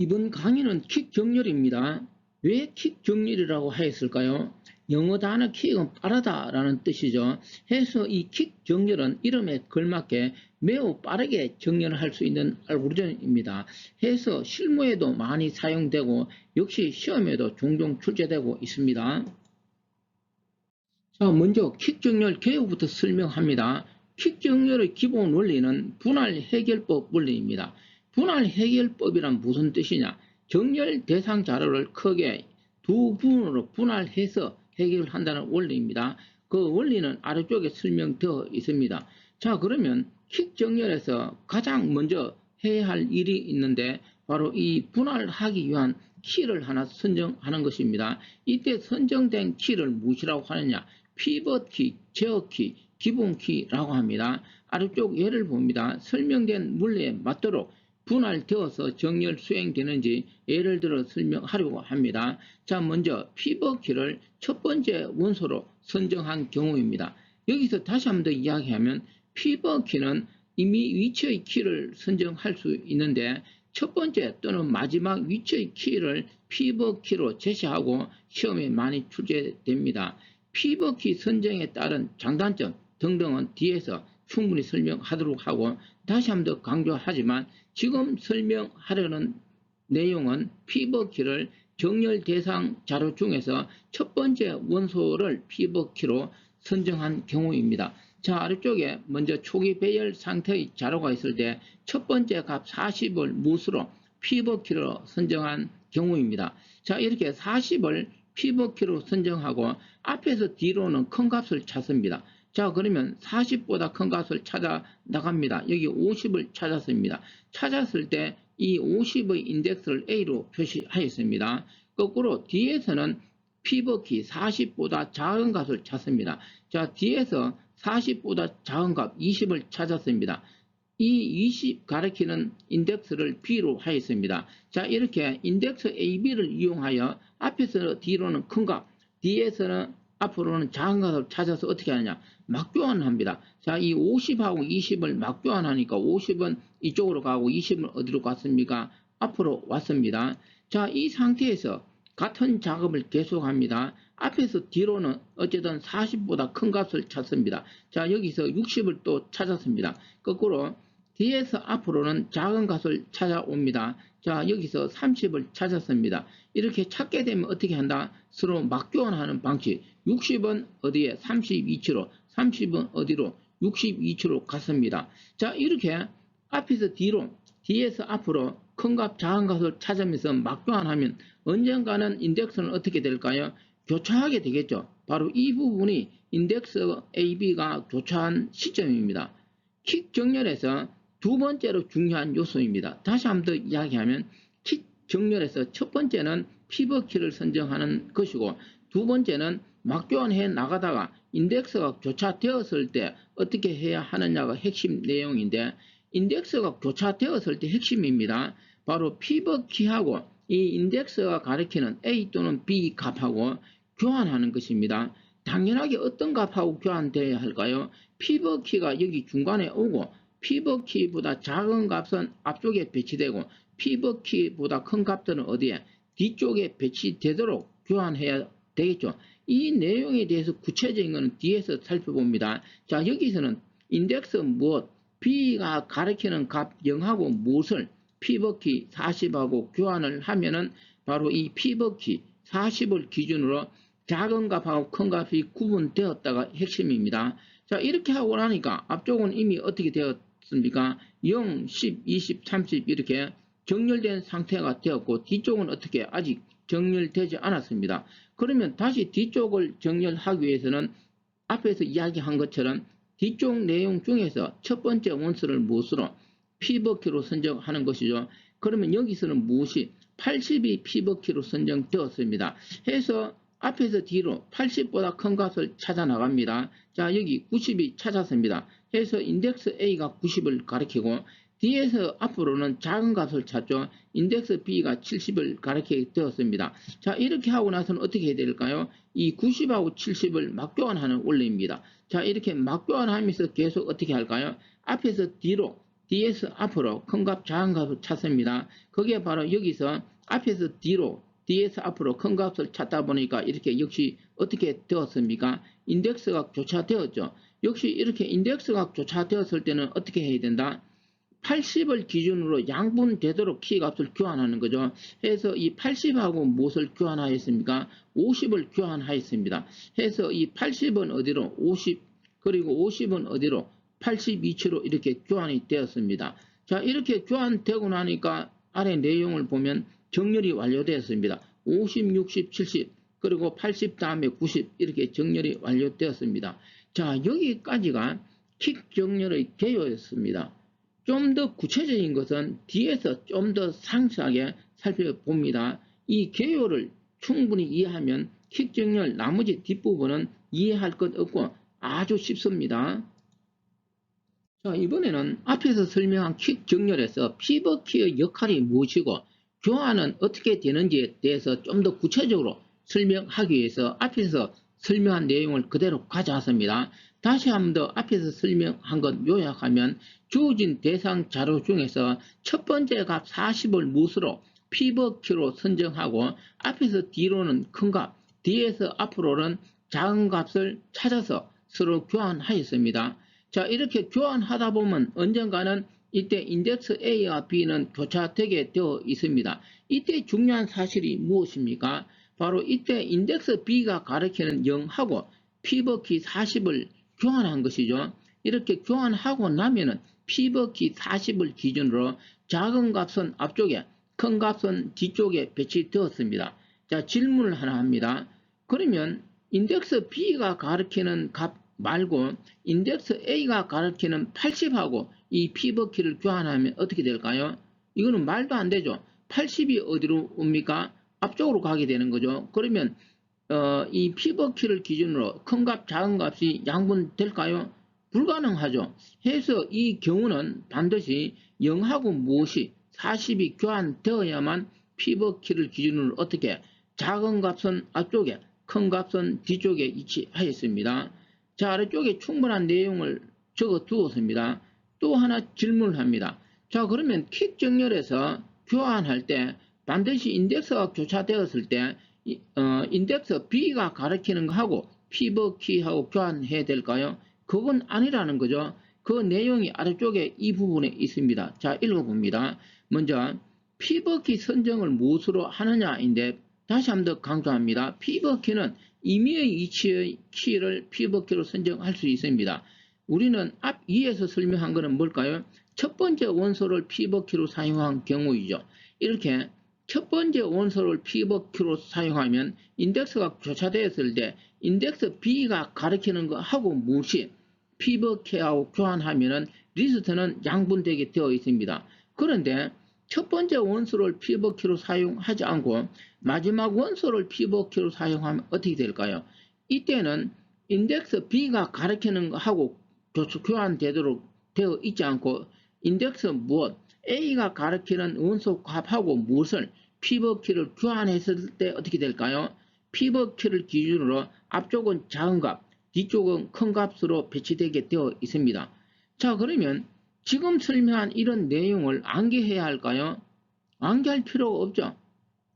이번 강의는 킥 정렬입니다. 왜 킥 정렬이라고 하였을까요? 영어 단어 킥은 빠르다 라는 뜻이죠. 해서 이 킥 정렬은 이름에 걸맞게 매우 빠르게 정렬을 할수 있는 알고리즘입니다. 해서 실무에도 많이 사용되고 역시 시험에도 종종 출제되고 있습니다. 자, 먼저 킥 정렬 개요부터 설명합니다. 킥 정렬의 기본 원리는 분할 해결법 원리입니다. 분할 해결법이란 무슨 뜻이냐? 정렬 대상 자료를 크게 두 부분으로 분할해서 해결한다는 원리입니다. 그 원리는 아래쪽에 설명되어 있습니다. 자 그러면 킥 정렬에서 가장 먼저 해야 할 일이 있는데 바로 이 분할하기 위한 키를 하나 선정하는 것입니다. 이때 선정된 키를 무엇이라고 하느냐? 피벗 키, 제어 키, 기본 키라고 합니다. 아래쪽 예를 봅니다. 설명된 물리에 맞도록 분할되어서 정렬 수행되는지 예를 들어 설명하려고 합니다. 자, 먼저 피벗키를 첫 번째 원소로 선정한 경우입니다. 여기서 다시 한번 더 이야기하면 피벗키는 이미 위치의 키를 선정할 수 있는데 첫 번째 또는 마지막 위치의 키를 피벗키로 제시하고 시험에 많이 출제됩니다. 피벗키 선정에 따른 장단점 등등은 뒤에서 충분히 설명하도록 하고 다시 한 번 더 강조하지만 지금 설명하려는 내용은 피벗키를 정렬 대상 자료 중에서 첫 번째 원소를 피벗키로 선정한 경우입니다. 자 아래쪽에 먼저 초기 배열 상태의 자료가 있을 때 첫 번째 값 40을 무수로 피벗키로 선정한 경우입니다. 자 이렇게 40을 피벗키로 선정하고 앞에서 뒤로는 큰 값을 찾습니다. 자 그러면 40보다 큰 값을 찾아 나갑니다. 여기 50을 찾았습니다. 찾았을 때 이 50의 인덱스를 A로 표시하였습니다. 거꾸로 뒤에서는 피벗키 40보다 작은 값을 찾습니다. 자 뒤에서 40보다 작은 값 20을 찾았습니다. 이 20 가리키는 인덱스를 B로 하였습니다. 자 이렇게 인덱스 AB를 이용하여 앞에서 뒤로는 큰 값, 뒤에서는 앞으로는 값을 찾아서 어떻게 하느냐 막교환합니다. 자, 이 50하고 20을 막교환하니까 50은 이쪽으로 가고 20은 어디로 갔습니까? 앞으로 왔습니다. 자, 이 상태에서 같은 작업을 계속합니다. 앞에서 뒤로는 어쨌든 40보다 큰 값을 찾습니다. 자, 여기서 60을 또 찾았습니다. 거꾸로 뒤에서 앞으로는 작은 값을 찾아옵니다. 자, 여기서 30을 찾았습니다. 이렇게 찾게 되면 어떻게 한다? 서로 막교환하는 방식. 60은 어디에? 32치로. 30은 어디로? 62치로 갔습니다. 자, 이렇게 앞에서 뒤로, 뒤에서 앞으로 큰 값, 작은 값을 찾으면서 막교환하면 언젠가는 인덱스는 어떻게 될까요? 교차하게 되겠죠. 바로 이 부분이 인덱스 AB가 교차한 시점입니다. 킥 정렬에서 두 번째로 중요한 요소입니다. 다시 한번 더 이야기하면 킥 정렬에서 첫 번째는 피벗키를 선정하는 것이고 두 번째는 막교환해 나가다가 인덱스가 교차되었을 때 어떻게 해야 하느냐가 핵심 내용인데 인덱스가 교차되었을 때 핵심입니다. 바로 피벗키하고 이 인덱스가 가리키는 A 또는 B 값하고 교환하는 것입니다. 당연하게 어떤 값하고 교환되어야 할까요? 피벗키가 여기 중간에 오고 피벗키보다 작은 값은 앞쪽에 배치되고 피벗키보다 큰 값들은 어디에 뒤쪽에 배치되도록 교환해야 되겠죠. 이 내용에 대해서 구체적인 것은 뒤에서 살펴봅니다. 자 여기서는 인덱스 무엇 B가 가리키는 값 0하고 무엇을 피벗키 40하고 교환을 하면은 바로 이 피벗키 40을 기준으로 작은 값하고 큰 값이 구분되었다가 핵심입니다. 자 이렇게 하고 나니까 앞쪽은 이미 어떻게 되었 습니까? 0, 10, 20, 30 이렇게 정렬된 상태가 되었고 뒤쪽은 어떻게 아직 정렬되지 않았습니다. 그러면 다시 뒤쪽을 정렬하기 위해서는 앞에서 이야기한 것처럼 뒤쪽 내용 중에서 첫 번째 원수를 무엇으로 피벗키로 선정하는 것이죠. 그러면 여기서는 무엇이 80이 피벗키로 선정되었습니다. 해서 앞에서 뒤로 80보다 큰 값을 찾아 나갑니다. 자 여기 90이 찾았습니다. 해서 인덱스 A가 90을 가리키고 뒤에서 앞으로는 작은 값을 찾죠. 인덱스 B가 70을 가리키게 되었습니다. 자 이렇게 하고 나서는 어떻게 해야 될까요? 이 90하고 70을 막교환하는 원리입니다. 자 이렇게 막교환하면서 계속 어떻게 할까요? 앞에서 뒤로 DS 앞으로 큰 값, 작은 값을 찾습니다. 그게 바로 여기서 앞에서 뒤로 DS 앞으로 큰 값을 찾다 보니까 이렇게 역시 어떻게 되었습니까? 인덱스가 교차되었죠. 역시 이렇게 인덱스가 교차되었을 때는 어떻게 해야 된다? 80을 기준으로 양분 되도록 키값을 교환하는 거죠. 해서 이 80하고 무엇을 교환하였습니까? 50을 교환하였습니다. 해서 이 80은 어디로? 50 그리고 50은 어디로? 82치로 이렇게 교환이 되었습니다. 자 이렇게 교환되고 나니까 아래 내용을 보면 정렬이 완료되었습니다. 50, 60, 70 그리고 80 다음에 90 이렇게 정렬이 완료되었습니다. 자 여기까지가 킥 정렬의 개요였습니다. 좀 더 구체적인 것은 뒤에서 좀 더 상세하게 살펴봅니다. 이 개요를 충분히 이해하면 킥 정렬 나머지 뒷부분은 이해할 것 없고 아주 쉽습니다. 자, 이번에는 앞에서 설명한 킥 정렬에서 피벗키의 역할이 무엇이고 교환은 어떻게 되는지에 대해서 좀 더 구체적으로 설명하기 위해서 앞에서 설명한 내용을 그대로 가져왔습니다. 다시 한 번 더 앞에서 설명한 것 요약하면 주어진 대상 자료 중에서 첫 번째 값 40을 무수로 피벗키로 선정하고 앞에서 뒤로는 큰 값, 뒤에서 앞으로는 작은 값을 찾아서 서로 교환하였습니다. 자 이렇게 교환하다 보면 언젠가는 이때 인덱스 A와 B는 교차되게 되어 있습니다. 이때 중요한 사실이 무엇입니까? 바로 이때 인덱스 B가 가리키는 0하고 피버키 40을 교환한 것이죠. 이렇게 교환하고 나면은 피버키 40을 기준으로 작은 값은 앞쪽에 큰 값은 뒤쪽에 배치되었습니다. 자 질문을 하나 합니다. 그러면 인덱스 B가 가리키는 값 말고 인덱스 A가 가리키는 80하고 이 피버키를 교환하면 어떻게 될까요? 이거는 말도 안 되죠. 80이 어디로 옵니까? 앞쪽으로 가게 되는 거죠. 그러면 어, 이 피버키를 기준으로 큰 값, 작은 값이 양분될까요? 불가능하죠. 해서 이 경우는 반드시 0하고 무엇이 40이 교환되어야만 피버키를 기준으로 어떻게 작은 값은 앞쪽에 큰 값은 뒤쪽에 위치하였습니다. 자 아래쪽에 충분한 내용을 적어 두었습니다. 또 하나 질문을 합니다. 자 그러면 킥 정렬에서 교환할 때 반드시 인덱스가 교차되었을 때 어, 인덱스 B가 가리키는 거하고 피버키하고 교환해야 될까요? 그건 아니라는 거죠. 그 내용이 아래쪽에 이 부분에 있습니다. 자 읽어봅니다. 먼저 피버키 선정을 무엇으로 하느냐인데 다시 한번 더 강조합니다. 피버키는 임의의 위치의 키를 피벗키로 선정할 수 있습니다. 우리는 앞 2에서 설명한 것은 뭘까요? 첫 번째 원소를 피벗키로 사용한 경우이죠. 이렇게 첫 번째 원소를 피벗키로 사용하면 인덱스가 교차되었을 때 인덱스 B가 가리키는 거하고 무엇이 피벗키하고 교환하면 리스트는 양분되게 되어 있습니다. 그런데 첫 번째 원소를 피벗키로 사용하지 않고 마지막 원소를 피벗키로 사용하면 어떻게 될까요? 이때는 인덱스 B가 가리키는 거하고 교환되도록 되어 있지 않고 인덱스 무엇 A가 가리키는 원소 값하고 무엇을 피벗키를 교환했을 때 어떻게 될까요? 피벗키를 기준으로 앞쪽은 작은 값, 뒤쪽은 큰 값으로 배치되게 되어 있습니다. 자 그러면 지금 설명한 이런 내용을 암기해야 할까요? 암기할 필요가 없죠.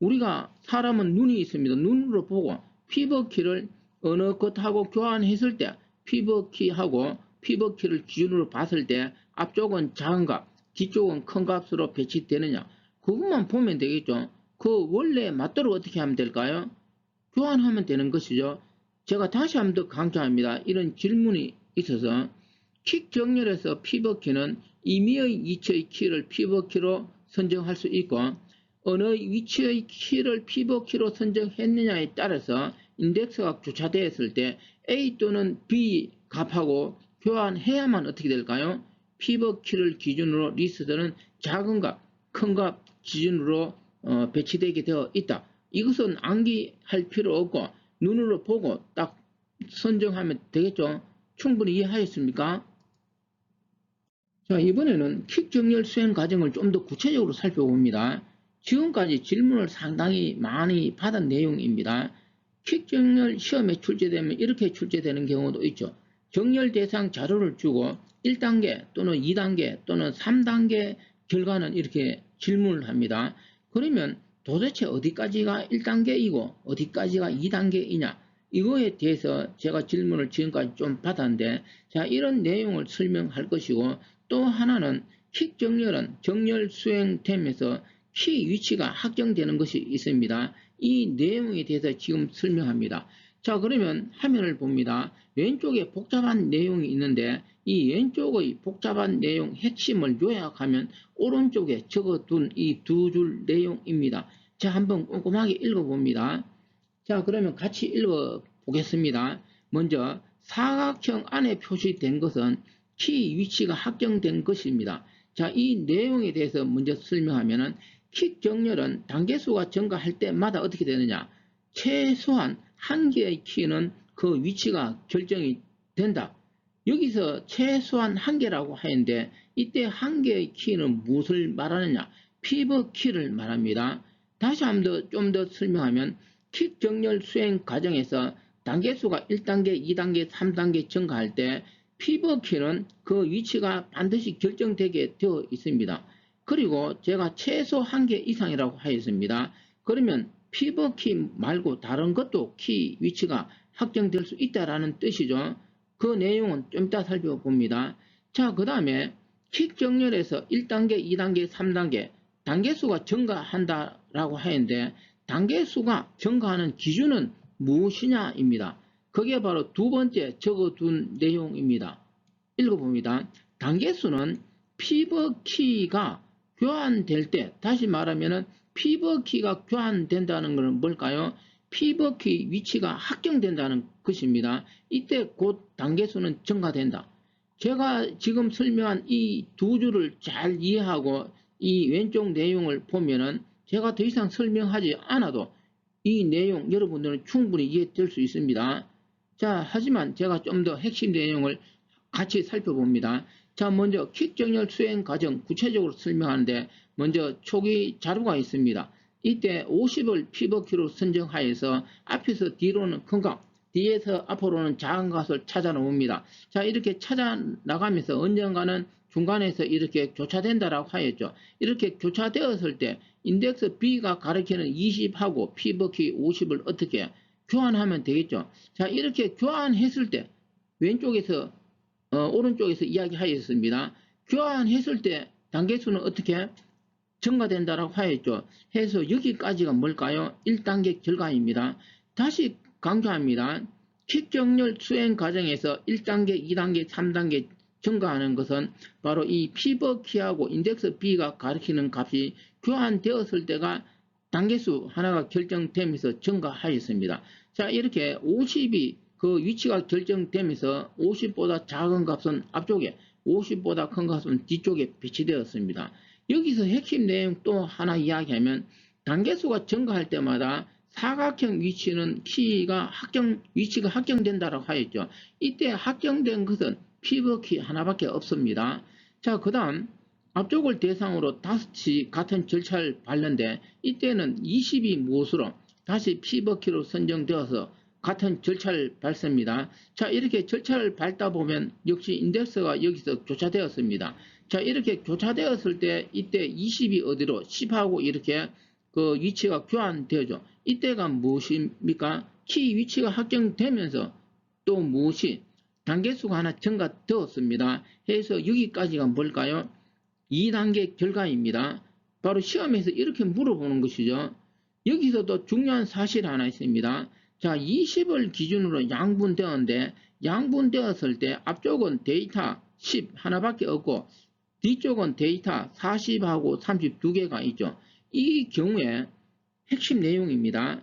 우리가 사람은 눈이 있습니다. 눈으로 보고 피버키를 어느 것하고 교환했을 때 피버키하고 피버키를 기준으로 봤을 때 앞쪽은 작은 값, 뒤쪽은 큰 값으로 배치되느냐 그것만 보면 되겠죠. 그 원래 맞도록 어떻게 하면 될까요? 교환하면 되는 것이죠. 제가 다시 한번 더 강조합니다. 이런 질문이 있어서 킥 정렬에서 피벗키는 임의의 위치의 키를 피벗키로 선정할 수 있고 어느 위치의 키를 피벗키로 선정했느냐에 따라서 인덱스가 교차되었을 때 A 또는 B 값하고 교환해야만 어떻게 될까요? 피벗키를 기준으로 리스트는 작은 값, 큰 값 기준으로 어, 배치되게 되어 있다. 이것은 암기할 필요 없고 눈으로 보고 딱 선정하면 되겠죠. 충분히 이해하였습니까? 자, 이번에는 킥 정렬 수행 과정을 좀 더 구체적으로 살펴봅니다. 지금까지 질문을 상당히 많이 받은 내용입니다. 킥 정렬 시험에 출제되면 이렇게 출제되는 경우도 있죠. 정렬 대상 자료를 주고 1단계 또는 2단계 또는 3단계 결과는 이렇게 질문을 합니다. 그러면 도대체 어디까지가 1단계이고 어디까지가 2단계이냐 이거에 대해서 제가 질문을 지금까지 좀 받았는데 자 이런 내용을 설명할 것이고 또 하나는 킥 정렬은 정렬 수행됨에서 키 위치가 확정되는 것이 있습니다. 이 내용에 대해서 지금 설명합니다. 자 그러면 화면을 봅니다. 왼쪽에 복잡한 내용이 있는데 이 왼쪽의 복잡한 내용 핵심을 요약하면 오른쪽에 적어둔 이 두 줄 내용입니다. 자 한번 꼼꼼하게 읽어봅니다. 자 그러면 같이 읽어보겠습니다. 먼저 사각형 안에 표시된 것은 키 위치가 확정된 것입니다. 자 이 내용에 대해서 먼저 설명하면은 킥 정렬은 단계수가 증가할 때마다 어떻게 되느냐 최소한 한 개의 키는 그 위치가 결정이 된다. 여기서 최소한 한 개라고 하는데 이때 한 개의 키는 무엇을 말하느냐 피버 키를 말합니다. 다시 한 번 좀더 설명하면 킥 정렬 수행 과정에서 단계수가 1단계, 2단계, 3단계 증가할 때 피버 키는 그 위치가 반드시 결정되게 되어 있습니다. 그리고 제가 최소 한 개 이상이라고 하였습니다. 그러면 피버 키 말고 다른 것도 키 위치가 확정될 수 있다라는 뜻이죠. 그 내용은 좀 이따 살펴봅니다. 자, 그 다음에 킥 정렬에서 1단계, 2단계, 3단계 단계수가 증가한다라고 하는데 단계수가 증가하는 기준은 무엇이냐입니다. 그게 바로 두 번째 적어둔 내용입니다. 읽어봅니다. 단계수는 피버 키가 교환될 때 다시 말하면은 피버 키가 교환된다는 것은 뭘까요? 피버 키 위치가 확정된다는 것입니다. 이때 곧 단계수는 증가된다. 제가 지금 설명한 이 두 줄을 잘 이해하고 이 왼쪽 내용을 보면은 제가 더 이상 설명하지 않아도 이 내용 여러분들은 충분히 이해될 수 있습니다. 자, 하지만 제가 좀 더 핵심 내용을 같이 살펴봅니다. 자, 먼저 킥 정렬 수행 과정 구체적으로 설명하는데 먼저 초기 자료가 있습니다. 이때 50을 피버키로 선정하여서 앞에서 뒤로는 큰 값, 뒤에서 앞으로는 작은 값을 찾아 놓습니다. 자, 이렇게 찾아 나가면서 언젠가는 중간에서 이렇게 교차된다라고 하였죠. 이렇게 교차되었을 때 인덱스 B가 가리키는 20하고 피버키 50을 어떻게 교환하면 되겠죠. 자, 이렇게 교환했을 때 왼쪽에서 어, 오른쪽에서 이야기하였습니다. 교환했을 때 단계수는 어떻게 증가된다라고 하였죠. 해서 여기까지가 뭘까요? 1단계 결과입니다. 다시 강조합니다. 킥 정렬 수행 과정에서 1단계, 2단계, 3단계 증가하는 것은 바로 이 피버 키하고 인덱스 B가 가리키는 값이 교환되었을 때가 단계수 하나가 결정되면서 증가하였습니다. 자 이렇게 50이 그 위치가 결정되면서 50보다 작은 값은 앞쪽에 50보다 큰 값은 뒤쪽에 배치되었습니다. 여기서 핵심 내용 또 하나 이야기하면 단계수가 증가할 때마다 사각형 위치는 키가 확정 위치가 확정된다라고 하였죠. 이때 확정된 것은 피버키 하나밖에 없습니다. 자, 그 다음 앞쪽을 대상으로 다섯이 같은 절차를 밟는데 이때는 20이 무엇으로 다시 피버키로 선정되어서 같은 절차를 밟습니다. 자 이렇게 절차를 밟다 보면 역시 인덱스가 여기서 교차되었습니다. 자 이렇게 교차되었을 때 이때 20이 어디로 10하고 이렇게 그 위치가 교환되죠. 이때가 무엇입니까? 키 위치가 확정되면서 또 무엇이 단계수가 하나 증가되었습니다. 해서 여기까지가 뭘까요? 2단계 결과입니다. 바로 시험에서 이렇게 물어보는 것이죠. 여기서도 중요한 사실 하나 있습니다. 자, 20을 기준으로 양분되었는데 양분되었을 때 앞쪽은 데이터 10 하나밖에 없고 뒤쪽은 데이터 40하고 32개가 있죠. 이 경우에 핵심 내용입니다.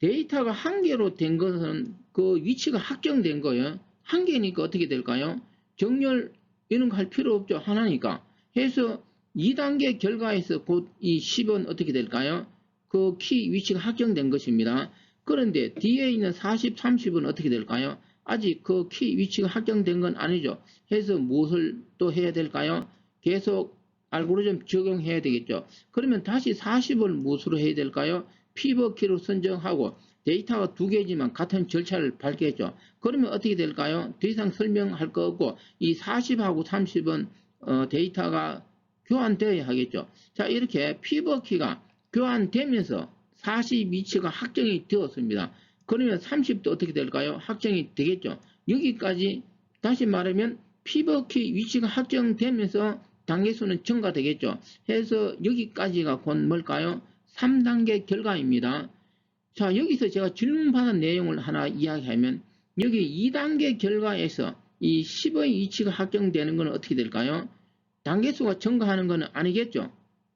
데이터가 한 개로 된 것은 그 위치가 확정된 거예요. 한 개니까 어떻게 될까요? 정렬 이런 거 할 필요 없죠. 하나니까. 해서 2단계 결과에서 곧 이 10은 어떻게 될까요? 그 키 위치가 확정된 것입니다. 그런데 뒤에 있는 40, 30은 어떻게 될까요? 아직 그 키 위치가 확정된 건 아니죠. 해서 무엇을 또 해야 될까요? 계속 알고리즘 적용해야 되겠죠. 그러면 다시 40을 무엇으로 해야 될까요? 피버키로 선정하고 데이터가 두 개지만 같은 절차를 밟겠죠. 그러면 어떻게 될까요? 더 이상 설명할 거 없고 이 40하고 30은 어, 데이터가 교환되어야 하겠죠. 자 이렇게 피버키가 교환되면서 40 위치가 확정이 되었습니다. 그러면 30도 어떻게 될까요? 확정이 되겠죠. 여기까지 다시 말하면 피버키 위치가 확정되면서 단계수는 증가되겠죠. 해서 여기까지가 곧 뭘까요? 3단계 결과입니다. 자 여기서 제가 질문받은 내용을 하나 이야기하면 여기 2단계 결과에서 이 10의 위치가 확정되는 것은 어떻게 될까요? 단계수가 증가하는 것은 아니겠죠.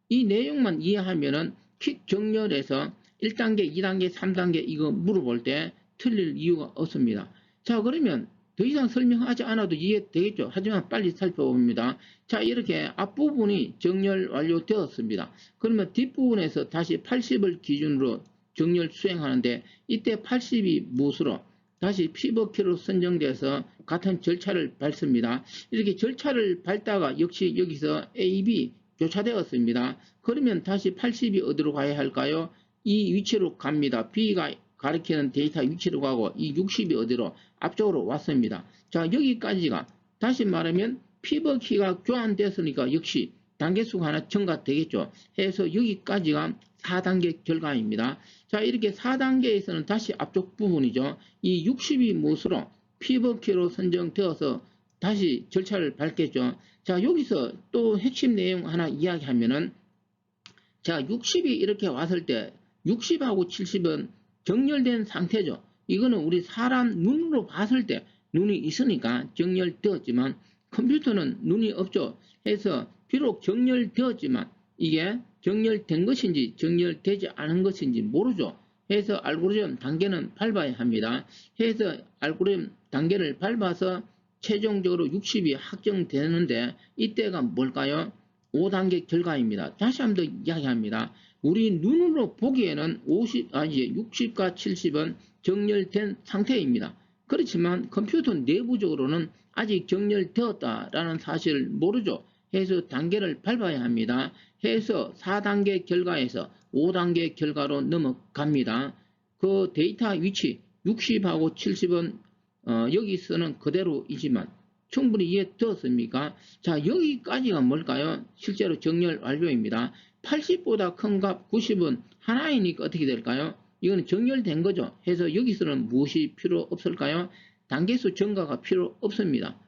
이 내용만 이해하면은 킥 정렬에서 1단계, 2단계, 3단계 이거 물어볼 때 틀릴 이유가 없습니다. 자 그러면 더 이상 설명하지 않아도 이해되겠죠. 하지만 빨리 살펴봅니다. 자 이렇게 앞부분이 정렬 완료되었습니다. 그러면 뒷부분에서 다시 80을 기준으로 정렬 수행하는데 이때 80이 무엇으로 다시 피버키로 선정돼서 같은 절차를 밟습니다. 이렇게 절차를 밟다가 역시 여기서 A, B 교차되었습니다. 그러면 다시 80이 어디로 가야 할까요? 이 위치로 갑니다. B가 가리키는 데이터 위치로 가고 이 60이 어디로 앞쪽으로 왔습니다. 자 여기까지가 다시 말하면 피버키가 교환됐으니까 역시 단계수가 하나 증가되겠죠. 해서 여기까지가 4단계 결과입니다. 자 이렇게 4단계에서는 다시 앞쪽 부분이죠. 이 60이 무엇으로 피버키로 선정되어서 다시 절차를 밟겠죠. 자 여기서 또 핵심 내용 하나 이야기하면은 자 60이 이렇게 왔을 때 60하고 70은 정렬된 상태죠. 이거는 우리 사람 눈으로 봤을 때 눈이 있으니까 정렬되었지만 컴퓨터는 눈이 없죠. 해서 비록 정렬되었지만 이게 정렬된 것인지 정렬되지 않은 것인지 모르죠. 해서 알고리즘 단계는 밟아야 합니다. 해서 알고리즘 단계를 밟아서 최종적으로 60이 확정되는데 이때가 뭘까요? 5단계 결과입니다. 다시 한번 더 이야기합니다. 우리 눈으로 보기에는 50, 아니 60과 70은 정렬된 상태입니다. 그렇지만 컴퓨터 내부적으로는 아직 정렬되었다라는 사실을 모르죠. 해서 단계를 밟아야 합니다. 해서 4단계 결과에서 5단계 결과로 넘어갑니다. 그 데이터 위치 60하고 70은 어, 여기서는 그대로이지만 충분히 이해되었습니까? 자 여기까지가 뭘까요? 실제로 정렬 완료입니다. 80보다 큰 값 90은 하나이니까 어떻게 될까요? 이거는 정렬된 거죠. 해서 여기서는 무엇이 필요 없을까요? 단계수 증가가 필요 없습니다.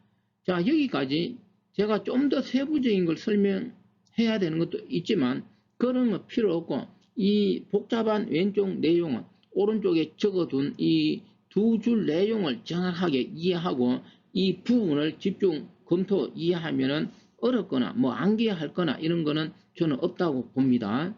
자 여기까지 제가 좀 더 세부적인 걸 설명해야 되는 것도 있지만 그런 거 필요 없고 이 복잡한 왼쪽 내용은 오른쪽에 적어둔 이 두 줄 내용을 정확하게 이해하고 이 부분을 집중 검토 이해하면은 어렵거나 뭐 암기할 거나 이런 거는 저는 없다고 봅니다.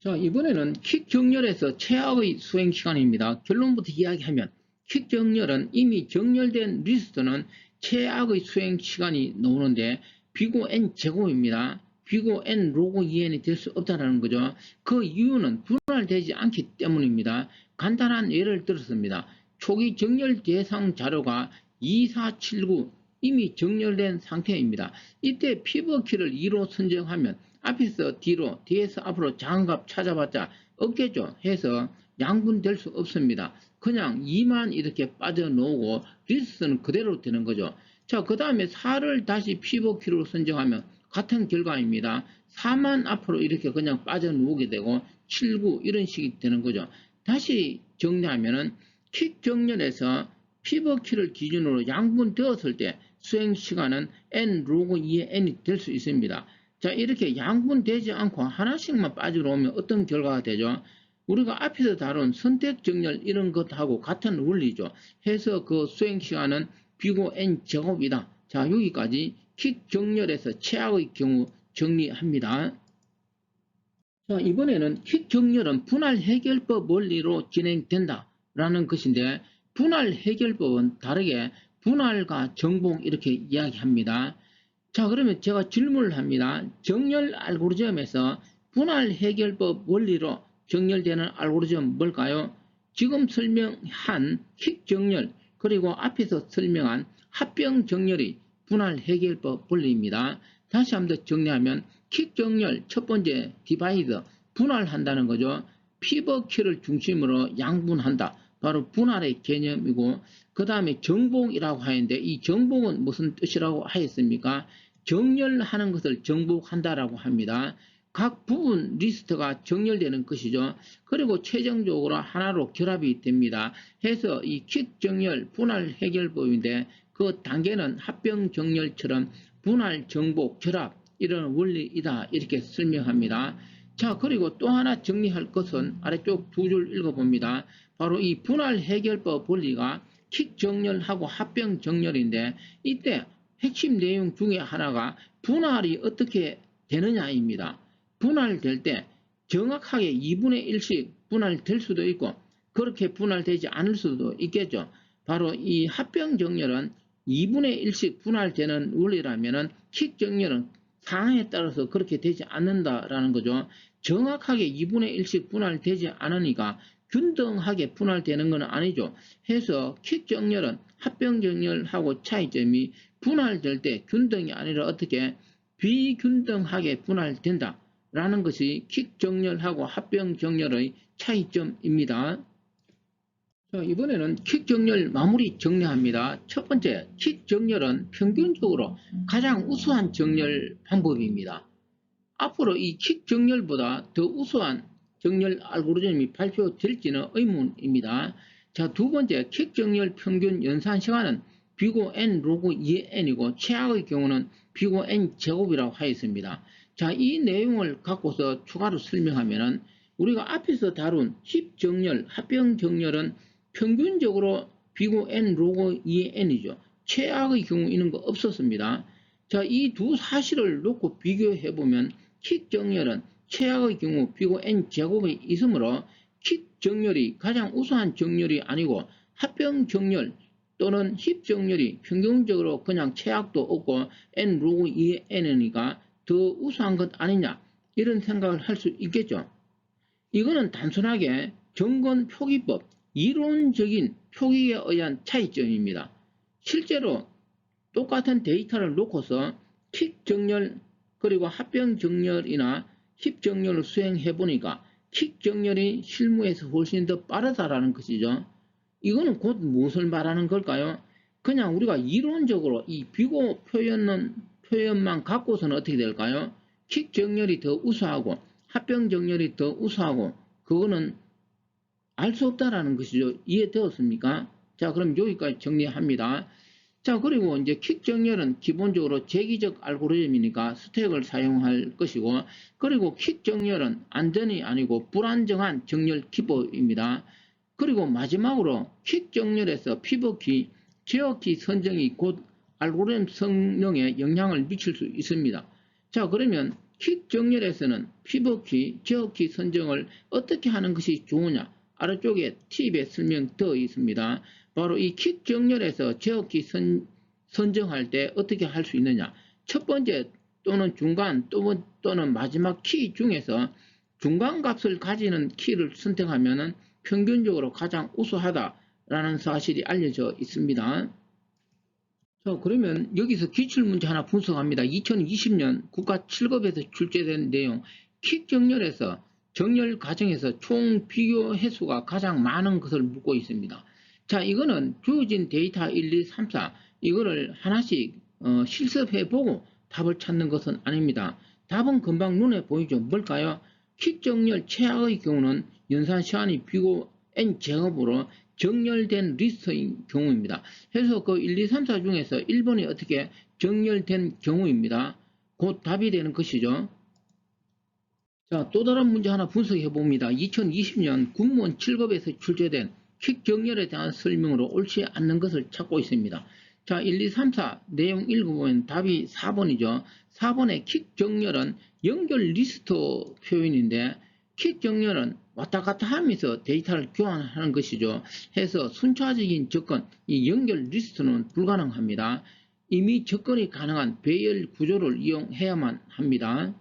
자 이번에는 킥 정렬에서 최악의 수행 시간입니다. 결론부터 이야기하면 킥 정렬은 이미 정렬된 리스트는 최악의 수행 시간이 나오는데 비고 n 제곱입니다. 비고 n 로고 2n이 될 수 없다는 거죠. 그 이유는 분할되지 않기 때문입니다. 간단한 예를 들었습니다. 초기 정렬 대상 자료가 2479 이미 정렬된 상태입니다. 이때 피버키를 2로 선정하면 앞에서 뒤로 뒤에서 앞으로 장갑 찾아봤자 없겠죠 해서 양분될 수 없습니다. 그냥 2만 이렇게 빠져놓고 리스트는 그대로 되는 거죠. 자, 그 다음에 4를 다시 피버키로 선정하면 같은 결과입니다. 4만 앞으로 이렇게 그냥 빠져놓게 되고 7, 9 이런 식이 되는 거죠. 다시 정리하면은 킥 정렬에서 피버키를 기준으로 양분되었을 때 수행 시간은 n 로그 2의 n이 될 수 있습니다. 자 이렇게 양분되지 않고 하나씩만 빠져나오면 어떤 결과가 되죠? 우리가 앞에서 다룬 선택 정렬 이런 것하고 같은 원리죠. 해서 그 수행 시간은 비고 n 제곱이다. 자 여기까지 킥 정렬에서 최악의 경우 정리합니다. 자 이번에는 킥 정렬은 분할 해결법 원리로 진행된다 라는 것인데 분할 해결법은 다르게 분할과 정봉 이렇게 이야기합니다. 자 그러면 제가 질문을 합니다. 정렬 알고리즘에서 분할 해결법 원리로 정렬되는 알고리즘 뭘까요? 지금 설명한 킥 정렬 그리고 앞에서 설명한 합병 정렬이 분할 해결법 원리입니다. 다시 한번 더 정리하면 킥 정렬 첫 번째 디바이드 분할한다는 거죠. 피버키를 중심으로 양분한다. 바로 분할의 개념이고 그 다음에 정복이라고 하는데 이 정복은 무슨 뜻이라고 하였습니까? 정렬하는 것을 정복한다라고 합니다. 각 부분 리스트가 정렬되는 것이죠. 그리고 최종적으로 하나로 결합이 됩니다. 해서 이킥 정렬 분할 해결법인데 그 단계는 합병 정렬처럼 분할 정복 결합 이런 원리이다 이렇게 설명합니다. 자 그리고 또 하나 정리할 것은 아래쪽 두 줄 읽어봅니다. 바로 이 분할 해결법 원리가 킥 정렬하고 합병 정렬인데 이때 핵심 내용 중에 하나가 분할이 어떻게 되느냐입니다. 분할될 때 정확하게 2분의 1씩 분할될 수도 있고 그렇게 분할되지 않을 수도 있겠죠. 바로 이 합병 정렬은 2분의 1씩 분할되는 원리라면은 킥 정렬은 상황에 따라서 그렇게 되지 않는다라는 거죠. 정확하게 2분의 1씩 분할되지 않으니까 균등하게 분할되는 건 아니죠. 해서 킥 정렬은 합병 정렬하고 차이점이 분할될 때 균등이 아니라 어떻게 비균등하게 분할된다. 라는 것이 킥 정렬하고 합병 정렬의 차이점입니다. 자, 이번에는 킥 정렬 마무리 정리합니다. 첫 번째, 킥 정렬은 평균적으로 가장 우수한 정렬 방법입니다. 앞으로 이킥 정렬보다 더 우수한 정렬 알고리즘이 발표될지는 의문입니다. 자, 두 번째, 킥 정렬 평균 연산 시간은 비고 n 로그 2의 n이고 최악의 경우는 비고 n 제곱이라고 하였습니다. 자, 이 내용을 갖고서 추가로 설명하면은 우리가 앞에서 다룬 힙 정렬, 합병 정렬은 평균적으로 비고 n 로그 2의 n이죠. 최악의 경우 이런 거 없었습니다. 자, 이 두 사실을 놓고 비교해 보면 킥 정렬은 최악의 경우 비고 n 제곱이 있으므로 킥 정렬이 가장 우수한 정렬이 아니고 합병 정렬 또는 힙 정렬이 평균적으로 그냥 최악도 없고 n 로그 2의 n이니까 더 우수한 것 아니냐 이런 생각을 할 수 있겠죠. 이거는 단순하게 정권 표기법, 이론적인 표기에 의한 차이점입니다. 실제로 똑같은 데이터를 놓고서 킥 정렬 그리고 합병 정렬이나 힙 정렬을 수행해 보니까 킥 정렬이 실무에서 훨씬 더 빠르다라는 것이죠. 이거는 곧 무엇을 말하는 걸까요? 그냥 우리가 이론적으로 이 비고 표현은 표현만 갖고서는 어떻게 될까요? 킥 정렬이 더 우수하고 합병 정렬이 더 우수하고 그거는 알 수 없다라는 것이죠. 이해되었습니까? 자 그럼 여기까지 정리합니다. 자 그리고 이제 킥 정렬은 기본적으로 재기적 알고리즘이니까 스택을 사용할 것이고 그리고 킥 정렬은 안전이 아니고 불안정한 정렬 기법입니다. 그리고 마지막으로 킥 정렬에서 피벗키, 제어키 선정이 곧 알고리즘 성능에 영향을 미칠 수 있습니다. 자 그러면 킥 정렬에서는 피벗키, 제어키 선정을 어떻게 하는 것이 좋으냐 아래쪽에 팁에 설명 되어 있습니다. 바로 이 킥 정렬에서 제어키 선, 선정할 때 어떻게 할 수 있느냐 첫 번째 또는 중간 또, 또는 마지막 키 중에서 중간 값을 가지는 키를 선택하면 평균적으로 가장 우수하다라는 사실이 알려져 있습니다. 자, 그러면 여기서 기출문제 하나 분석합니다. 2020년 국가 7급에서 출제된 내용, 킥 정렬에서 정렬 과정에서 총 비교 횟수가 가장 많은 것을 묻고 있습니다. 자, 이거는 주어진 데이터 1, 2, 3, 4 이거를 하나씩 어, 실습해보고 답을 찾는 것은 아닙니다. 답은 금방 눈에 보이죠. 뭘까요? 킥 정렬 최악의 경우는 연산 시간이 비고 n 제곱으로 정렬된 리스트인 경우입니다. 해서 그 1, 2, 3, 4 중에서 1번이 어떻게 정렬된 경우입니다. 곧 답이 되는 것이죠. 자, 또 다른 문제 하나 분석해 봅니다. 2020년 군무원 7급에서 출제된 킥 정렬에 대한 설명으로 옳지 않는 것을 찾고 있습니다. 자, 1, 2, 3, 4 내용 읽어보면 답이 4번이죠. 4번의 킥 정렬은 연결 리스트 표현인데 킥 정렬은 왔다 갔다 하면서 데이터를 교환하는 것이죠. 해서 순차적인 접근, 이 연결 리스트는 불가능합니다. 이미 접근이 가능한 배열 구조를 이용해야만 합니다.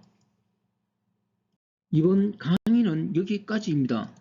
이번 강의는 여기까지입니다.